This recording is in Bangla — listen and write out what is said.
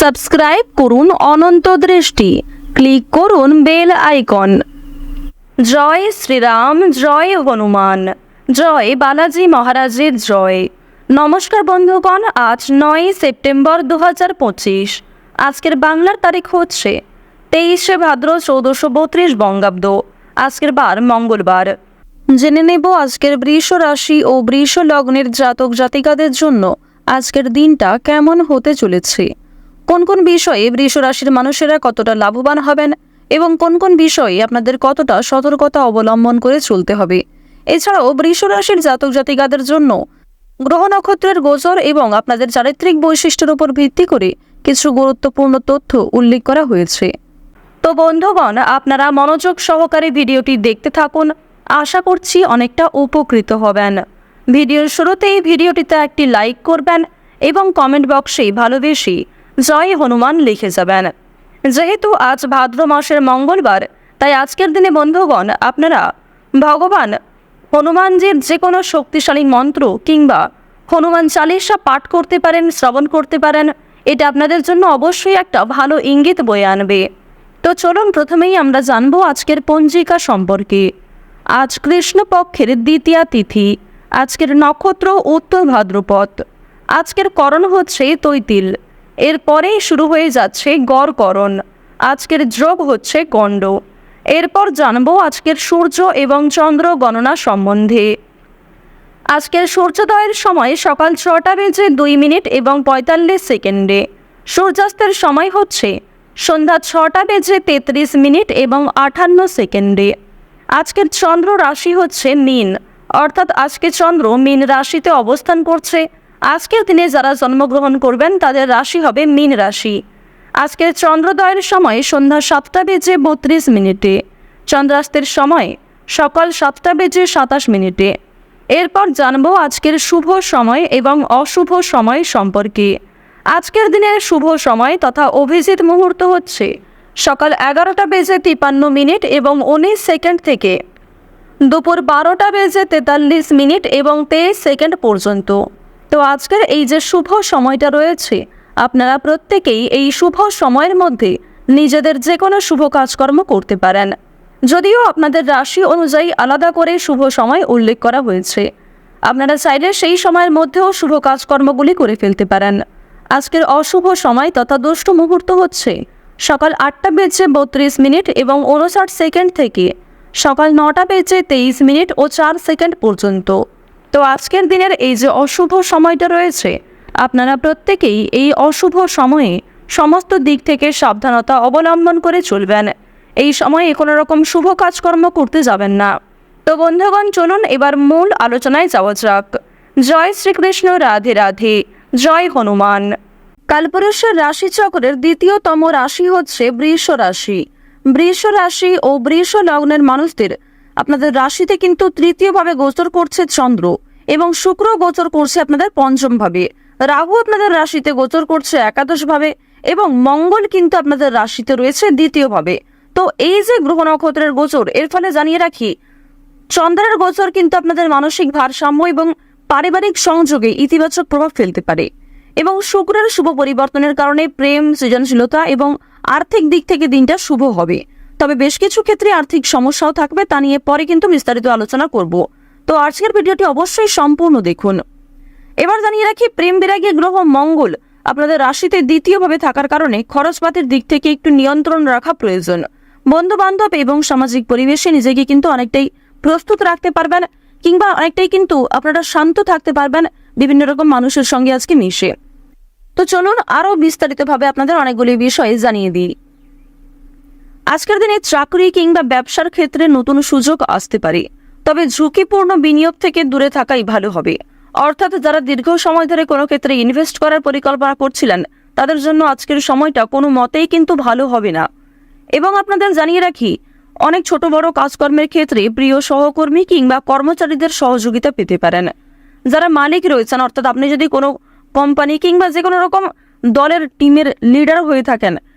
সাবস্ক্রাইব করুন অনন্ত দৃষ্টি। ক্লিক করুন বেল আইকন। জয় শ্রীরাম, জয় হনুমান। জয় বালাজি মহারাজের জয়। নমস্কার বন্ধুগণ, আজ নয় সেপ্টেম্বর দু হাজার পঁচিশ। আজকের বাংলার তারিখ হচ্ছে তেইশে ভাদ্র চৌদ্দশো বত্রিশ বঙ্গাব্দ। আজকের বার মঙ্গলবার। জেনে নেব আজকের বৃষ রাশি ও বৃষ লগ্নের জাতক জাতিকাদের জন্য আজকের দিনটা কেমন হতে চলেছে। কোন কোন বিষয়ে বৃষ রাশির মানুষেরা কতটা লাভবান হবেন এবং কোন কোন বিষয়ে আপনাদের কতটা সতর্কতা অবলম্বন করে চলতে হবে? এছাড়াও বৃষ রাশির জাতক জাতিকাদের জন্য গ্রহ নক্ষত্রের গোচর এবং আপনাদের চারিত্রিক বৈশিষ্ট্যের উপর ভিত্তি করে কিছু গুরুত্বপূর্ণ তথ্য উল্লেখ করা হয়েছে। তো বন্ধুগণ, আপনারা মনোযোগ সহকারে ভিডিওটি দেখতে থাকুন। আশা করছি অনেকটা উপকৃত হবেন। ভিডিওর শুরুতেই ভিডিওটিতে একটি লাইক করবেন এবং কমেন্ট বক্সে ভালোবেসে জয় হনুমান লিখে যাবেন। যেহেতু আজ ভাদ্র মাসের মঙ্গলবার, তাই আজকের দিনে বন্ধুগণ, আপনারা ভগবান হনুমানজির যে কোনো শক্তিশালী মন্ত্র কিংবা হনুমান চালিসা পাঠ করতে পারেন, শ্রবণ করতে পারেন, এটা আপনাদের জন্য অবশ্যই একটা ভালো ইঙ্গিত বয়ে আনবে। তো চলুন প্রথমেই আমরা জানব আজকের পঞ্জিকা সম্পর্কে। আজ কৃষ্ণপক্ষের দ্বিতীয়া তিথি, আজকের নক্ষত্র উত্তর ভাদ্রপদ। আজকের করণ হচ্ছে তৈতিল। এরপরেই শুরু হয়ে যাচ্ছে গড়করণ। আজকের যোগ হচ্ছে গণ্ড। এরপর জানব আজকের সূর্য এবং চন্দ্র গণনা সম্বন্ধে। আজকের সূর্যোদয়ের সময় সকাল ছটা বেজে দুই মিনিট এবং পঁয়তাল্লিশ সেকেন্ডে। সূর্যাস্তের সময় হচ্ছে সন্ধ্যা ছটা বেজে তেত্রিশ মিনিট এবং আটান্ন সেকেন্ডে। আজকের চন্দ্র রাশি হচ্ছে মিন, অর্থাৎ আজকে চন্দ্র মিন রাশিতে অবস্থান করছে। আজকের দিনে যারা জন্মগ্রহণ করবেন, তাদের রাশি হবে মীন রাশি। আজকের চন্দ্রোদয়ের সময় সন্ধ্যা সাতটা বেজে বত্রিশ মিনিটে, চন্দ্রাস্তের সময় সকাল সাতটা বেজে সাতাশ মিনিটে। এরপর জানব আজকের শুভ সময় এবং অশুভ সময় সম্পর্কে। আজকের দিনের শুভ সময় তথা অভিজিৎ মুহূর্ত হচ্ছে সকাল এগারোটা বেজে তিপান্ন মিনিট এবং উনিশ সেকেন্ড থেকে। দুপুর বারোটা বেজে তেতাল্লিশ মিনিট এবং তেইশ সেকেন্ড পর্যন্ত। তো আজকের এই যে শুভ সময়টা রয়েছে, আপনারা প্রত্যেকেই এই শুভ সময়ের মধ্যে নিজেদের যে কোনো শুভ কাজকর্ম করতে পারেন। যদিও আপনাদের রাশি অনুযায়ী আলাদা করে শুভ সময় উল্লেখ করা হয়েছে। আপনারা চাইলে সেই সময়ের মধ্যেও শুভ কাজকর্মগুলি করে ফেলতে পারেন। আজকের অশুভ সময় তথা দুষ্ট মুহূর্ত হচ্ছে সকাল আটটা বেজে বত্রিশ মিনিট এবং উনষাট সেকেন্ড থেকে সকাল নটা বেজে তেইশ মিনিট ও চার সেকেন্ড পর্যন্ত। তো আজকের দিনের এই যে অশুভ সময়টা রয়েছে, আপনারা প্রত্যেকেই এই অশুভ সময়ে সমস্ত দিক থেকে সাবধানতা অবলম্বন করে চলবেন। এই সময়ে কোনো রকম শুভ কাজকর্ম করতে যাবেন না। তো বন্ধুগণ, চলুন এবার মূল আলোচনায় যাওয়া যাক। জয় শ্রীকৃষ্ণ, রাধে রাধে, জয় হনুমান। কালপুরুষের রাশিচক্রের দ্বিতীয়তম রাশি হচ্ছে বৃষ রাশি বৃষ রাশি ও বৃষ লগ্নের মানুষদের আপনাদের রাশিতে কিন্তু তৃতীয়ভাবে গোচর করছে চন্দ্র এবং শুক্র গোচর করছে আপনাদের পঞ্চম ভাবে রাহু আপনাদের রাশিতে গোচর করছে একাদশ ভাবে এবং মঙ্গল কিন্তু আপনাদের রাশিতে রয়েছে দ্বিতীয় ভাবে তো এই যে গ্রহ নক্ষত্রের গোচর, এর ফলে জানিয়ে রাখি, চন্দ্রের গোচর কিন্তু আপনাদের মানসিক ভারসাম্য এবং পারিবারিক সংযোগে ইতিবাচক প্রভাব ফেলতে পারে এবং শুক্রের শুভ পরিবর্তনের কারণে প্রেম, সৃজনশীলতা এবং আর্থিক দিক থেকে দিনটা শুভ হবে। তবে বেশ কিছু ক্ষেত্রে আর্থিক সমস্যাও থাকবে, তা নিয়ে পরে কিন্তু বিস্তারিত আলোচনা করব। তো আজকের ভিডিওটি অবশ্যই সম্পূর্ণ দেখুন। এবার জানিয়ে রাখি, প্রেম বিরাগী গ্রহ মঙ্গল। আপনাদের রাশিতে দ্বিতীয়ভাবে থাকার কারণে খরচপাতের দিক থেকে একটু নিয়ন্ত্রণ রাখা প্রয়োজন। বন্ধু বান্ধব এবং সামাজিক পরিবেশে নিজেকে কিন্তু অনেকটাই প্রস্তুত রাখতে পারবেন, কিংবা অনেকটাই কিন্তু আপনারা শান্ত থাকতে পারবেন, বিভিন্ন রকম মানুষের সঙ্গে আজকে মিশে। তো চলুন আরও বিস্তারিতভাবে আপনাদের অনেকগুলি বিষয় জানিয়ে দিই। আজকের দিনে চাকরি কিংবা ব্যবসার ক্ষেত্রে নতুন সুযোগ আসতে পারে। তবে ঝুঁকিপূর্ণ বিনিয়োগ থেকে দূরে থাকাই ভালো হবে। অর্থাৎ যারা দীর্ঘ সময় ধরে কোনো ক্ষেত্রে ইনভেস্ট করার পরিকল্পনা করছিলেন, তাদের জন্য আজকের সময়টা কোনো মতেই কিন্তু ভালো হবে না। এবং আপনাদের জানিয়ে রাখি, অনেক ছোট বড় কাজকর্মের ক্ষেত্রে প্রিয় সহকর্মী কিংবা কর্মচারীদের সহযোগিতা পেতে পারেন। যারা মালিক রয়েছেন, অর্থাৎ আপনি যদি কোনো কোম্পানি কিংবা যে কোনো রকম দলের টিমের লিডার হয়ে থাকেন